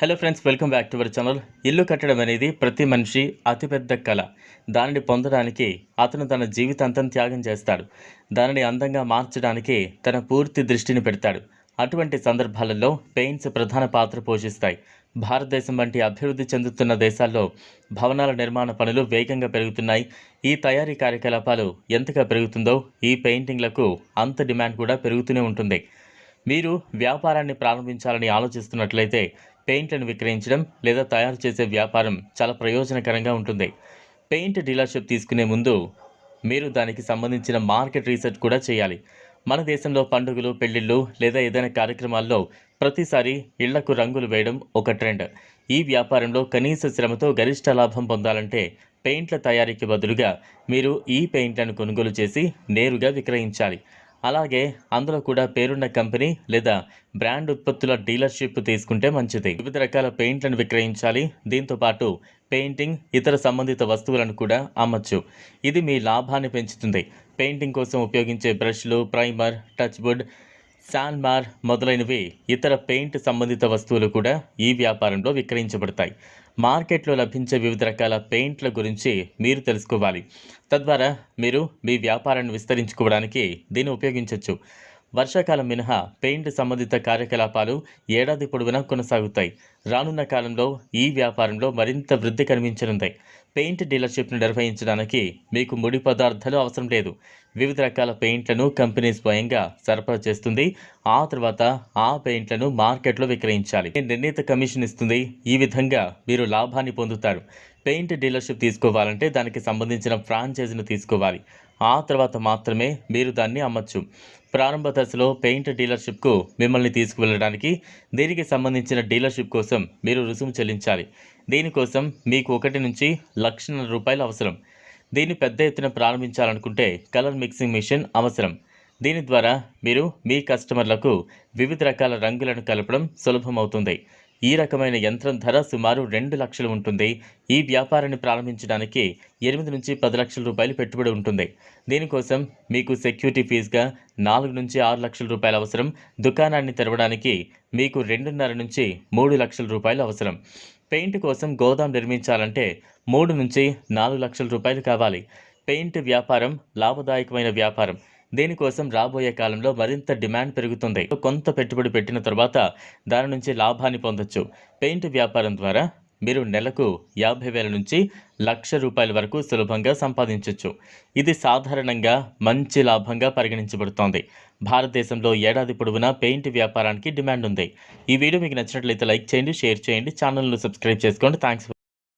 Hello friends welcome back to our channel ఇల్లు కట్టడం అనేది ప్రతి మనిషి అతిపెద్ద కళ. దానిని పొందడానికి అతను తన జీవితాంతం త్యాగం చేస్తాడు. దానిని అందంగా మార్చడానికి తన పూర్తి దృష్టిని పెడతాడు. అటువంటి సందర్భాలలో పెయింట్స్ ప్రధాన పాత్ర పోషిస్తాయి. భారతదేశం వంటి అభివృద్ధి చెందుతున్న దేశాల్లో భవనాల నిర్మాణ పనులు వేగంగా పెరుగుతున్నాయి. ఈ తయారీ కార్యకలాపాలు ఎంతగా పెరుగుతుందో ఈ పెయింటింగ్లకు అంత డిమాండ్ కూడా పెరుగుతూనే ఉంటుంది. మీరు వ్యాపారాన్ని ప్రారంభించాలని ఆలోచిస్తున్నట్లయితే పెయింట్లను విక్రయించడం లేదా తయారు చేసే వ్యాపారం చాలా ప్రయోజనకరంగా ఉంటుంది. పెయింట్ డీలర్షిప్ తీసుకునే ముందు మీరు దానికి సంబంధించిన మార్కెట్ రీసెర్చ్ కూడా చేయాలి. మన దేశంలో పండుగలు పెళ్ళిళ్ళు లేదా ఏదైనా కార్యక్రమాల్లో ప్రతిసారి ఇళ్ళకు రంగులు వేయడం ఒక ట్రెండ్. ఈ వ్యాపారంలో కనీస శ్రమతో గరిష్ట లాభం పొందాలంటే పెయింట్ల తయారీకి బదులుగా మీరు ఈ పెయింట్లను కొనుగోలు చేసి నేరుగా విక్రయించాలి. అలాగే అందులో కూడా పేరున్న కంపెనీ లేదా బ్రాండ్ ఉత్పత్తుల డీలర్షిప్ తీసుకుంటే మంచిది. వివిధ రకాల పెయింట్లను విక్రయించాలి. దీంతో పాటు పెయింటింగ్ ఇతర సంబంధిత వస్తువులను కూడా అమ్మచ్చు. ఇది మీ లాభాన్ని పెంచుతుంది. పెయింటింగ్ కోసం ఉపయోగించే బ్రష్లు ప్రైమర్ టచ్ వుడ్ శాన్మార్ మొదలైనవి ఇతర పెయింట్ సంబంధిత వస్తువులు కూడా ఈ వ్యాపారంలో విక్రయించబడతాయి. మార్కెట్లో లభించే వివిధ రకాల పెయింట్ల గురించి మీరు తెలుసుకోవాలి. తద్వారా మీరు మీ వ్యాపారాన్ని విస్తరించుకోవడానికి దీన్ని ఉపయోగించవచ్చు వర్షాకాలం మినహా పెయింట్ సంబంధిత కార్యకలాపాలు ఏడాది పొడవునా కొనసాగుతాయి. రానున్న కాలంలో ఈ వ్యాపారంలో మరింత వృద్ధి కనిపించనుంది. పెయింట్ డీలర్షిప్ను నిర్వహించడానికి మీకు ముడి పదార్థాలు అవసరం లేదు. వివిధ రకాల పెయింట్లను కంపెనీ స్వయంగా సరఫరా చేస్తుంది. ఆ తర్వాత ఆ పెయింట్లను మార్కెట్లో విక్రయించాలి. నిర్ణీత కమిషన్ ఇస్తుంది. ఈ విధంగా మీరు లాభాన్ని పొందుతారు. పెయింట్ డీలర్షిప్ తీసుకోవాలంటే దానికి సంబంధించిన ఫ్రాంచైజీని తీసుకోవాలి. ఆ తర్వాత మాత్రమే మీరు దాన్ని అమ్మచ్చు. ప్రారంభ దశలో పెయింట్ డీలర్షిప్కు మిమ్మల్ని తీసుకువెళ్ళడానికి దీనికి సంబంధించిన డీలర్షిప్ కోసం మీరు రుసుము చెల్లించాలి. దీనికోసం మీకు ఒకటి నుంచి లక్షల రూపాయలు అవసరం. దీన్ని పెద్ద ఎత్తున ప్రారంభించాలనుకుంటే కలర్ మిక్సింగ్ మిషన్ అవసరం. దీని ద్వారా మీరు మీ కస్టమర్లకు వివిధ రకాల రంగులను కలపడం సులభమవుతుంది. ఈ రకమైన యంత్రం ధర సుమారు రెండు లక్షలు ఉంటుంది. ఈ వ్యాపారాన్ని ప్రారంభించడానికి ఎనిమిది నుంచి పది లక్షల రూపాయలు పెట్టుబడి ఉంటుంది. దీనికోసం మీకు సెక్యూరిటీ ఫీజుగా నాలుగు నుంచి ఆరు లక్షల రూపాయలు అవసరం. దుకాణాన్ని తెరవడానికి మీకు రెండున్నర నుంచి మూడు లక్షల రూపాయలు అవసరం. పెయింట్ కోసం గోదాం నిర్మించాలంటే మూడు నుంచి నాలుగు లక్షల రూపాయలు కావాలి. పెయింట్ వ్యాపారం లాభదాయకమైన వ్యాపారం. దీనికోసం రాబోయే కాలంలో మరింత డిమాండ్ పెరుగుతుంది. కొంత పెట్టుబడి పెట్టిన తర్వాత దాని నుంచి లాభాన్ని పొందొచ్చు. పెయింట్ వ్యాపారం ద్వారా మీరు నెలకు యాభై వేల నుంచి లక్ష రూపాయల వరకు సులభంగా సంపాదించవచ్చు ఇది సాధారణంగా మంచి లాభంగా పరిగణించబడుతోంది. భారతదేశంలో ఏడాది పొడవునా పెయింట్ వ్యాపారానికి డిమాండ్ ఉంది. ఈ వీడియో మీకు నచ్చినట్లయితే లైక్ చేయండి షేర్ చేయండి ఛానల్ను సబ్స్క్రైబ్ చేసుకోండి. థ్యాంక్స్